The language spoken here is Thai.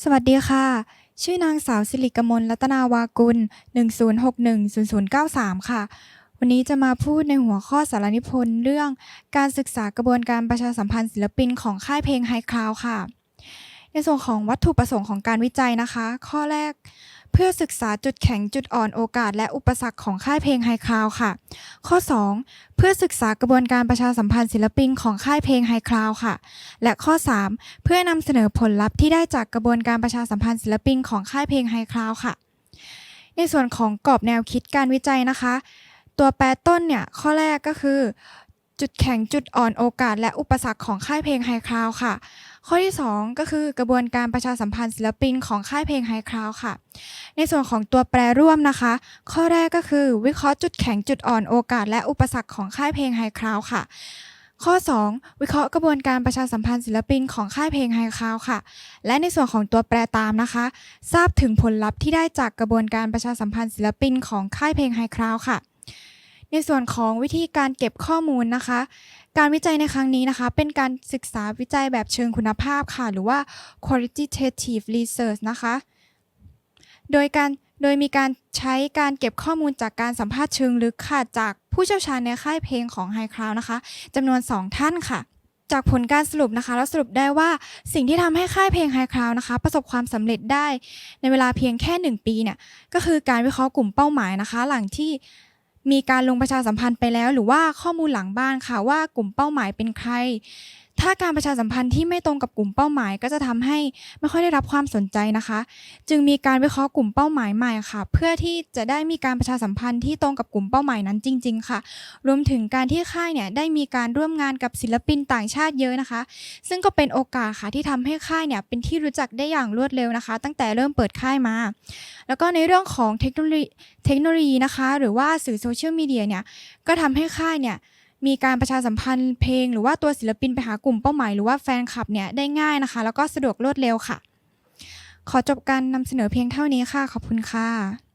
สวัสดีค่ะ ชื่อนางสาวสิริกมลรัตนาวากุล 10610093 ค่ะ วันนี้จะมาพูดในหัวข้อสารนิพนธ์เรื่องการศึกษากระบวนการประชาสัมพันธ์ศิลปินของค่ายเพลงไฮคลาวค่ะ ในส่วนของวัตถุประสงค์ของการวิจัยนะคะ ข้อแรก เพื่อศึกษาจุดแข็งจุดอ่อนโอกาสและอุปสรรคของค่ายเพลงไฮคลาวค่ะ ข้อ 2 เพื่อศึกษากระบวนการประชาสัมพันธ์ศิลปินของค่ายเพลงไฮคลาวค่ะ และข้อ 3 เพื่อนำเสนอผลลัพธ์ที่ได้จากกระบวนการประชาสัมพันธ์ศิลปินของค่ายเพลงไฮคลาวค่ะ ในส่วนของกรอบแนวคิดการวิจัยนะคะ ตัวแปรต้นเนี่ยข้อแรกก็คือ จุดแข็งจุดอ่อนโอกาส และอุปสรรคของค่ายเพลงไฮคลาวค่ะ ข้อที่ 2 ก็คือกระบวนการประชาสัมพันธ์ศิลปินของค่ายเพลงไฮคลาวค่ะ ในส่วนของตัวแปรร่วมนะคะ ข้อแรกก็คือวิเคราะห์จุดแข็งจุดอ่อนโอกาส และอุปสรรคของค่ายเพลงไฮคลาวค่ะข้อ 2 วิเคราะห์กระบวนการประชาสัมพันธ์ศิลปินของค่ายเพลงไฮคลาวค่ะ และในส่วนของตัวแปรตามนะคะ ทราบถึงผลลัพธ์ที่ได้จากกระบวนการประชาสัมพันธ์ศิลปินของค่ายเพลงไฮคลาวค่ะ ในส่วนของวิธีการเก็บข้อมูลนะคะ การวิจัยในครั้งนี้นะคะ เป็นการศึกษาวิจัยแบบเชิงคุณภาพค่ะ หรือว่า qualitative research นะคะ โดยการโดยมีการใช้การเก็บข้อมูลจากการสัมภาษณ์เชิงลึกค่ะ จากผู้เชี่ยวชาญในค่ายเพลงของ High Cloud นะคะจำนวน 2 ท่านค่ะ จากผลการสรุปนะคะเราสรุปได้ว่าสิ่งที่ทำให้ค่ายเพลง High Cloud นะคะ ประสบความสำเร็จได้ในเวลาเพียงแค่ 1 ปีเนี่ยก็คือการวิเคราะห์กลุ่มเป้าหมายนะคะ หลังที่ มีการลงประชาสัมพันธ์ไปแล้ว หรือว่าข้อมูลหลังบ้านค่ะว่ากลุ่มเป้าหมายเป็นใครถ้าการประชาสัมพันธ์ที่ไม่ตรงกับกลุ่มเป้าหมาย ก็จะทำให้ไม่ค่อยได้รับความสนใจนะคะ จึงมีการวิเคราะห์กลุ่มเป้าหมายใหม่ค่ะ เพื่อที่จะได้มีการประชาสัมพันธ์ที่ตรงกับกลุ่มเป้าหมายนั้นจริง ๆ ค่ะ รวมถึงการที่ค่ายเนี่ยได้มีการร่วมงานกับศิลปินต่างชาติเยอะนะคะ ซึ่งก็เป็นโอกาสค่ะที่ทำให้ค่ายเนี่ยเป็นที่รู้จักได้อย่างรวดเร็วนะคะ ตั้งแต่เริ่มเปิดค่ายมา แล้วก็ในเรื่องของเทคโนโลยีเทคโนโลยีนะคะ หรือว่าสื่อโซเชียลมีเดียเนี่ยก็ทำให้ค่ายเนี่ย มีการประชาสัมพันธ์เพลง หรือว่าตัวศิลปินไปหากลุ่มเป้าหมายหรือว่าแฟนคลับเนี่ยได้ง่ายนะคะ แล้วก็สะดวกรวดเร็วค่ะ ขอจบการนำเสนอเพียงเท่านี้ค่ะ ขอบคุณค่ะ